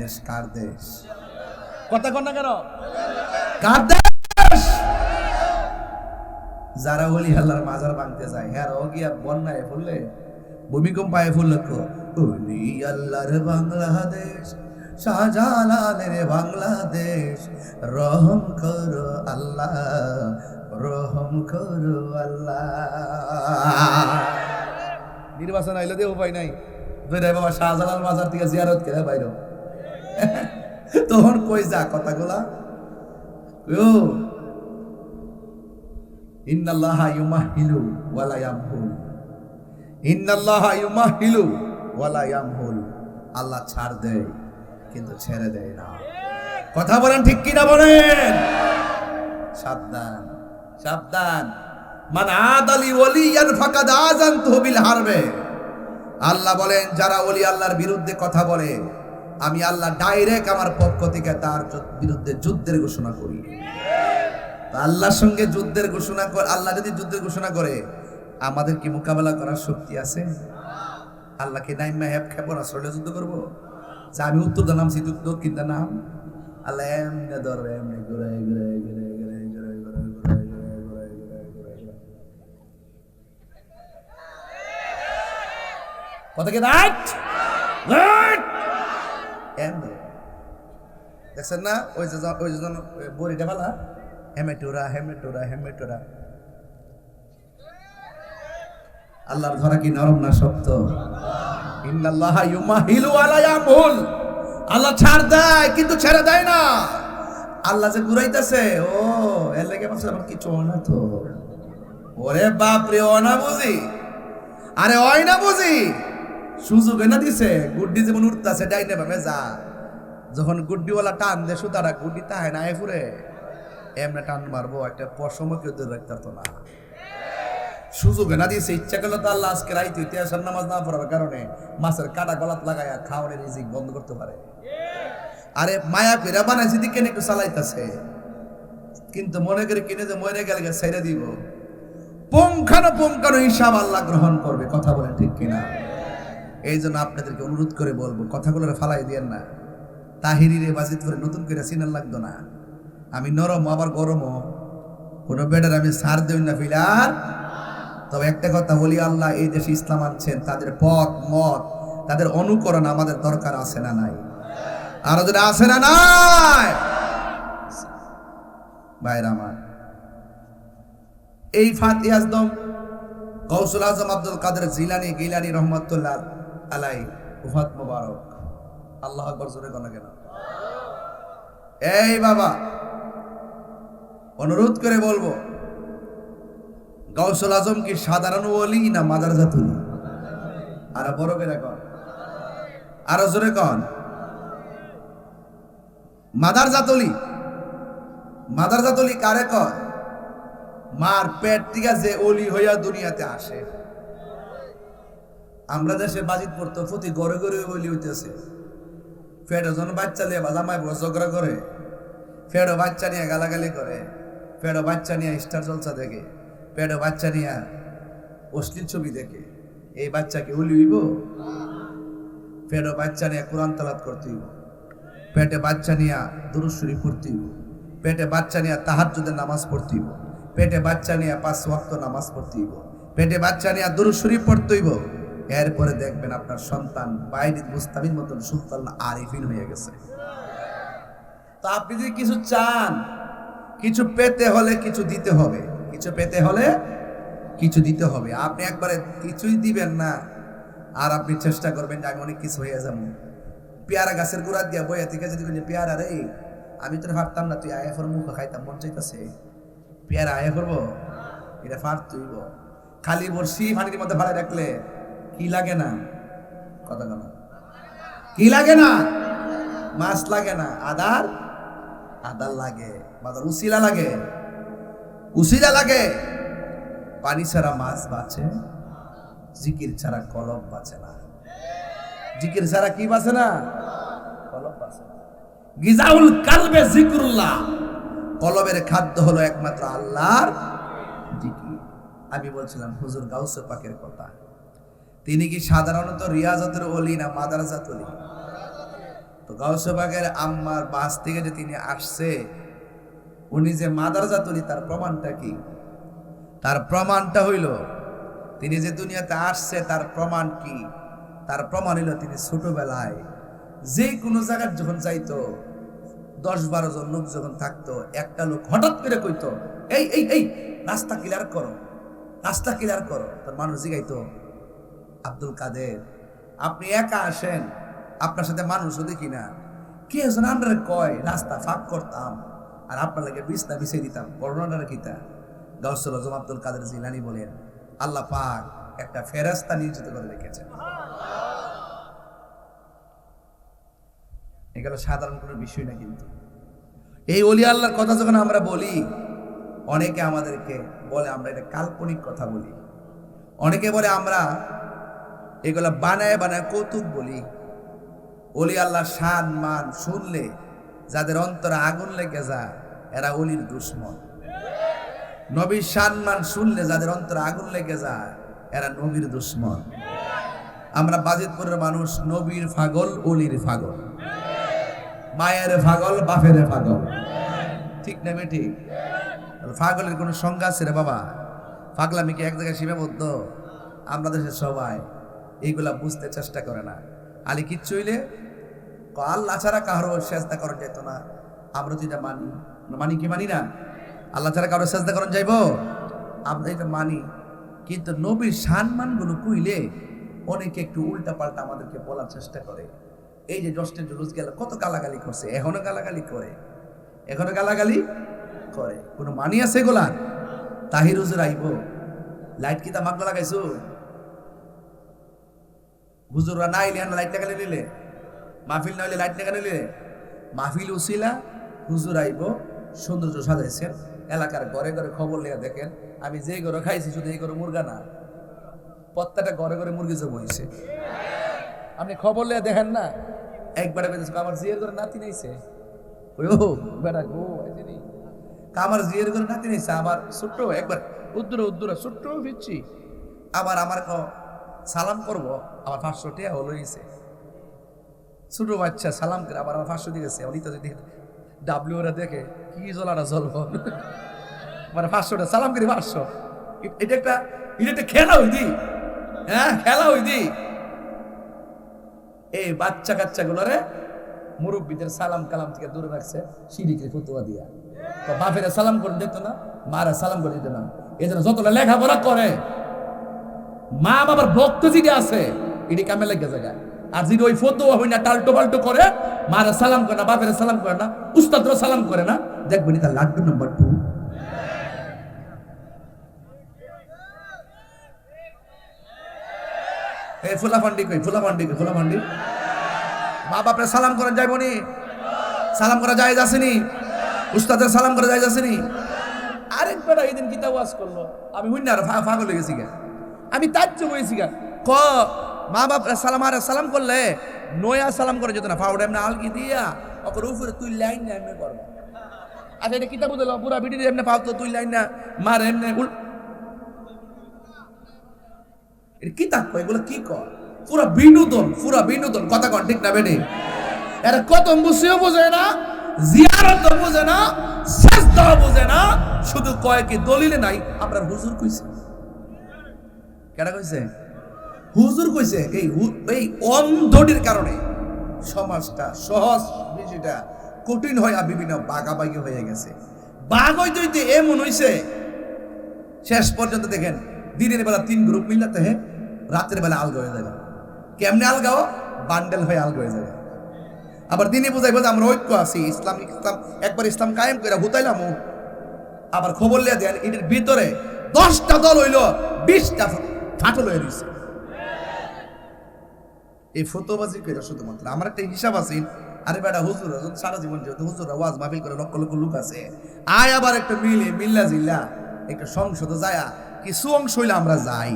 দেশ কার দেশ কথা কন না কেন? কার দেশ যারা ওলি আল্লাহর মাজার ভাঙতে যায় হ্যাঁ ও গিয়া বন্যায় ফুললে ভূমিকম্পায় ফুললে ওলি আল্লাহর বাংলাদেশ শাহজালালের বাংলাদেশ রহম করো আল্লাহ রহম করো আল্লাহ। নির্বাচন আইলে দিয়ে উপায় নাই। বাবা শাহজালাল মাজার থেকে জিয়ারত করে বাইর। তখন কই যা কথাগুলা? ও আল্লাহ ছাড় দেয়, কিন্তু ছেড়ে দেয় না। কথা বলেন ঠিক কিনা বলেন? সাবধান সাবধান। মান আদালি ফাকাদ হারবে। আল্লাহ বলেন, যারা ওলি আল্লাহর বিরুদ্ধে কথা বলে আমি আল্লাহ ডাইরেক্ট আমার পক্ষ থেকে তার বিরুদ্ধে যুদ্ধের ঘোষণা করি আল্লাহর সঙ্গে যুদ্ধের ঘোষণা করে আল্লাহ যদি যুদ্ধের ঘোষণা করে আমাদের কি মোকাবেলা করার শক্তি আছে আল্লাহকে নাইমা হ্যাপ খেপো না সরলে যুদ্ধ করব যে আমি উত্তর দানাম সে দক্ষিণ নাম আল্লাহ এমনি ধরবে এমনি ঘুরে ঘুরে ঘুরে ঘুরে ঘুরে ঘুরে ঘুরে ঘুরে ঘুরে ঘুরে ঘুরে ঘুরে কথা কি রাইট রাইট দেখছেন না? ওই যে ওই জন- বড়িটা ফেলা হেমেটোরা হেমেটোরা হেমেটোরা। আল্লাহর ধরা কি নরম না শক্ত? আল্লাহ ছাড় দেয়, কিন্তু ছেড়ে দেয় না। আল্লাহ যে ঘুরাইতেছে, ও, এর লেগে বলছে, আমার কিছু না তো। ওরে বাপ রে ও না বুঝি আরে ওই না বুঝি সুযোগ না দিছে, গুড্ডি যেমন উঠতেছে ডাইনে ভাবে যা যখন গুড্ডিওয়ালা টান দে সুতারা গুড্ডি তাহে না ফুরে। এমনি টান মারবো, একটা পশমও কেউ ধরে রাখতে পারতো না। সুযোগ না দিয়েছে ইচ্ছা করলে তো আল্লাহ আজকে রাইতে ইতিহাসের নামাজ না পড়ার কারণে মাছের কাটা গলাত লাগায়া খাওয়ানোর রিজিক বন্ধ করতে পারে। আরে মায়া পেরা বানাইছে দিকে একটু চালাইতেছে। কিন্তু মনে করে কিনে যে মরে গেলে ছেড়ে দিব। পুঙ্খানো পুঙ্খানো হিসাব আল্লাহ গ্রহণ করবে, কথা বলেন ঠিক কিনা? এই জন্য আপনাদেরকে অনুরোধ করে বলব, কথাগুলো ফালাই দিয়েন না। তাহিরিরে বাজিত করে নতুন করে সিনার লাগতো না। আমি নরম, আবার গরমও। কোনো বেডার আমি সার দেই না ফিলার। তবে একটা কথা বলি আল্লাহ এই দেশে ইসলাম আনছেন, তাদের পথ, মত, তাদের অনুকরণ আমাদের দরকার আছে না নাই? আরও যদি আছে না নাই? ভাইরা আমার, এই ফাতি আজদম কৌশল আজম আব্দুল কাদের জিলানি গিলানি রহমতুল্লাহ আলাই, উফাত মুবারক। আল্লাহ আকবর জোরে কোন কেন? এই বাবা, অনুরোধ করে বলব গৌসল আজম কি সাধারণ ওলি না মাদার জাতুলি আর বড় করে কন। আরও জোরে কন। মাদার জাতলি মাদার জাতলি কারে কয়? মার পেট থেকে যে অলি হইয়া দুনিয়াতে আসে। আমরা দেশে বাজিত পড়তো প্রতি গড়ে গড়ে অলি হইতেছে ফেডো জন বাচ্চা নিয়ে জামাই বড় ঝগড়া করে। ফেডো বাচ্চা নিয়ে গালাগালি করে। ফেডো বাচ্চা নিয়ে স্টার জলসা দেখে। ফেডো বাচ্চা নিয়ে অশ্লীল ছবি দেখে। এই বাচ্চাকে অলি হইব? ফেডো বাচ্চা নিয়ে কোরআন তালাত করতে হইব। পেটে বাচ্চা নিয়ে দুরুশ্বরী পড়তে হইব। পেটে বাচ্চা নিয়ে তাহাজ্জুদের নামাজ পড়তে হইব। পেটে বাচ্চা নিয়ে পাঁচ ওয়াক্ত নামাজ পড়তে হইব। পেটে বাচ্চা নিয়ে দুরুশ্বরী পড়তে হইব। এরপরে দেখবেন আপনার সন্তান বাইরে মুস্তাবির মতন সুলতান আরিফিন হয়ে গেছে। তো আপনি যদি কিছু চান, কিছু পেতে হলে কিছু দিতে হবে। কিছু পেতে হলে কিছু দিতে হবে। আপনি একবারে কিছুই দিবেন না, আর আপনি চেষ্টা করবেন যে আমি অনেক কিছু হয়ে যাব। পেয়ারা গাছের গোড়া দিয়া বইয়া থেকে যদি পেয়ারা রে, আমি তো ভাবতাম না, তুই আয়া মুখ খাইতাম, মন চাইতেছে? পেয়ারা আয়া করব এটা ফার তুইব খালি বর্ষি পানির মধ্যে ভাড়া রাখলে কি লাগে না? কথা কেন কি লাগে না? মাছ লাগে না। আদার? আদার লাগে। বাজার উসিলা লাগে। উসিলা লাগে। পানি ছাড়া মাছ বাঁচে জিকির ছাড়া কলম বাঁচে না। জিকির ছাড়া কি বাঁচে না? কলম বাঁচে। গিজাউল কালবে জিকরুল্লাহ। কলবের খাদ্য হলো একমাত্র আল্লাহর জিকির। আমি বলছিলাম, হুজুর গাউসে পাকের কথা। তিনি কি সাধারণত রিয়াজতের অলি না মাদারাজাত অলি তো গাউসবাগের আম্মার বাস থেকে যে তিনি আসছে, উনি যে মাদার জাতুরি তার প্রমাণটা কি? তার প্রমাণটা হইল, তিনি যে দুনিয়াতে আসছে, তার প্রমাণ কি? তার প্রমাণ হইল তিনি ছোটবেলায় যে কোনো জায়গায় যখন যাইতো দশ বারো জন লোক যখন থাকতো, একটা লোক হঠাৎ করে কইতো, এই এই এই, রাস্তা ক্লিয়ার করো, রাস্তা ক্লিয়ার করো। তার মানুষ জিগাইতো আব্দুল কাদের। আপনি একা আসেন, আপনার সাথে মানুষও দেখি না। কে একজন আমরা কয়, রাস্তা ফাঁক করতাম, আর আপনার লাগে বিছনা বিছিয়ে দিতাম। করোনাটা কিতা গাউসুল আজম আব্দুল কাদের জিলানি বলেন, আল্লাহ পাক একটা ফেরাস্তা নিয়োজিত করে রেখেছেন। এগুলো সাধারণ কোনো বিষয় না কিন্তু। এই অলি আল্লাহর কথা যখন আমরা বলি, অনেকে আমাদেরকে বলে আমরা এটা কাল্পনিক কথা বলি। অনেকে বলে আমরা এগুলো বানায় বানায় কৌতুক বলি। অলি আল্লাহ শান মান শুনলে, যাদের অন্তরে আগুন লেগে যায়, এরা অলির দুশ্মন। নবীর শান মান শুনলে যাদের অন্তরে আগুন লেগে যায়, এরা নবীর দুশ্মন। আমরা বাজিতপুরের মানুষ, নবীর ফাগল অলির ফাগল মায়ের ফাগল বাপের ফাগল ঠিক না মে ঠিক? ফাগলের কোনো সংজ্ঞা আছে রে বাবা? ফাগলামি কি এক জায়গায় সীমাবদ্ধ। আমরা দেশের সবাই। এইগুলা বুঝতে চেষ্টা করে না। আলী কিচ্ছু হইলে আল্লাহ ছাড়া কারও চেষ্টা করা যেত না। আমরা যেটা মানি মানি কি মানি না? আল্লাহ ছাড়া কারও চেষ্টা করা যাইব? আমরা এটা মানি, কিন্তু নবীর সম্মানগুলো কইলে অনেকে একটু উল্টা পাল্টা আমাদেরকে বলার চেষ্টা করে। এই যে জস্টের জুলুস গেল, কত গালাগালি করছে, এখনও গালাগালি করে। এখনও গালাগালি করে। কোনো মানি আছে গোলা তাহির হুজুর আইব। লাইট কি তা মাগলা লাগাইছো? হুজুররা না না লাইট লাগালে নিলে? মাহফিল না হইলে লাইট লাগালে নিলে? মাহফিল উসিলা, হুজুর আইব, সৌন্দর্য সাজাইছেন, এলাকার ঘরে ঘরে খবর লেগে দেখেন, আমি যে ঘরে খাইছি শুধু এই ঘরে মুরগা না, প্রত্যেকটা ঘরে ঘরে মুরগি জব হয়েছে আপনি খবর লেগে দেখেন না? একবারে বেঁধেছে আমার জিয়ের ঘরে নাতি নাইছে। ও, বেটা গো আমার জিয়ের ঘরে নাতি নাইছে আবার ছোট্ট একবার, উদ্দুরে উদ্দুরে, ছোট্ট ফিরছি আবার আমার সালাম করব আমার পাঁচশো টাকা হলো গেছে ছোট বাচ্চা সালাম করে আবার আমার পাঁচশো দিয়ে উনি তো যদি ডাব্লিউ ওরা দেখে, কি জ্বলাটা জ্বলব? মানে পাঁচশোটা সালাম করি পাঁচশো। এটা একটা এটা একটা খেলা হইদি হ্যাঁ খেলা হইদি এই বাচ্চা কাচ্চা গুলোরে মুরব্বীদের সালাম কালাম থেকে দূরে রাখছে, সিঁড়িকে ফতুয়া দিয়া। তো বাপের সালাম করে দিত না, মারা সালাম করে দিত না। এই জন্য যতটা লেখাপড়া করে মা বাবার ভক্ত যেটা আছে এটি কামে লেগে জায়গা আর যদি ওই ফতুয়া হই না টাল্টো পাল্টো করে, মারা সালাম করে না, বাপের সালাম করে না উস্তাদরা সালাম করে না, দেখবেন তার লাড্ডু নম্বর টু। এই ফুলা ফান্ডি কই, ফুলা ফান্ডি কই, ফুলা ফান্ডি মা বাপরে সালাম করা যাইব নি? সালাম করা যায় আসেনি উস্তাদের সালাম করা যায় আসেনি আরেক বেটা এই দিন কিতা ওয়াজ করল? আমি হইন না ফা, ফাগল হয়ে গেছি গা আমি তাজ্য হয়েছি গা ক, মা বাপ সালাম, আর, সালাম করলে নয়া সালাম করে যেত না। ফাউডা এমনি আলকি দিয়া ওকে উপরে তুই লাইন না এমনি করব। আচ্ছা এটা কিতা বুঝলো পুরা ভিডিও এমনি তো তুই লাইন না, মার এমনি এটা কি থাকব এগুলো কি কর পুরা বিনোদন পুরা বিনোদন। কথা কন, ঠিক না বেটে? এরা কত মুসিও বোঝে না জিয়ারত বোঝে না সেজদা বোঝে না। শুধু কয়েকে দলিলে নাই, আপনার হুজুর কইছে। কেডা কইছে? হুজুর কইছে, এই এই অন্ধটির কারণে সমাজটা সহজ, বিষয়টা কঠিন হয়ে বিভিন্ন বাগাবাগি হয়ে গেছে। বাঘ হইতে হইতে এমন হইছে, শেষ পর্যন্ত দেখেন, দিনের বেলা তিন গ্রুপ মিলাতে হে, রাতের বেলা আলগা হয়ে যাবে। কেমনে আলগাও বান্ডেল হয়ে আলগা হয়ে যাবে। আবার দিনে বোঝাইবো যে আমরা ঐক্য আছি, ইসলাম ইসলাম, একবার ইসলাম কায়েম করে হুতাইলাম আবার খবর লিয়া দেন এটির ভিতরে দশটা দল হইল, বিশটা হয়ে রয়েছে। এই ফতোবাজি শুধুমাত্র আমার একটা হিসাব আছে। আরে বেটা, হুজুর সারা জীবন যেহেতু ওয়াজ মাহফিল করে লক্ষ লক্ষ লোক আছে। আয় আবার একটা মিলে, মিল্লা জিল্লা, একটা কিছু অংশ হইলে আমরা যাই।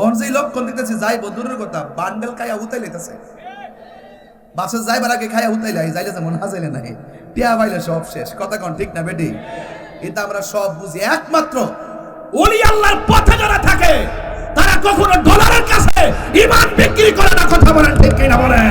ওর যে লক্ষণ যাই দূরের কথা, বান্ডেল খাইয়া উতাই লেতেছে বাসে যাইবার আগে খাইয়া উতাইলে যাইলে যেমন হাজাইলে নাই। টিয়া বাইলে সব শেষ। কথা কন ঠিক না, বেটি? এটা আমরা সব বুঝি। একমাত্র ওলি আল্লাহর পথে যারা থাকে তারা কখনো ডলারের কাছে ইমান বিক্রি করে না কথা বলেন ঠিক কিনা বলেন?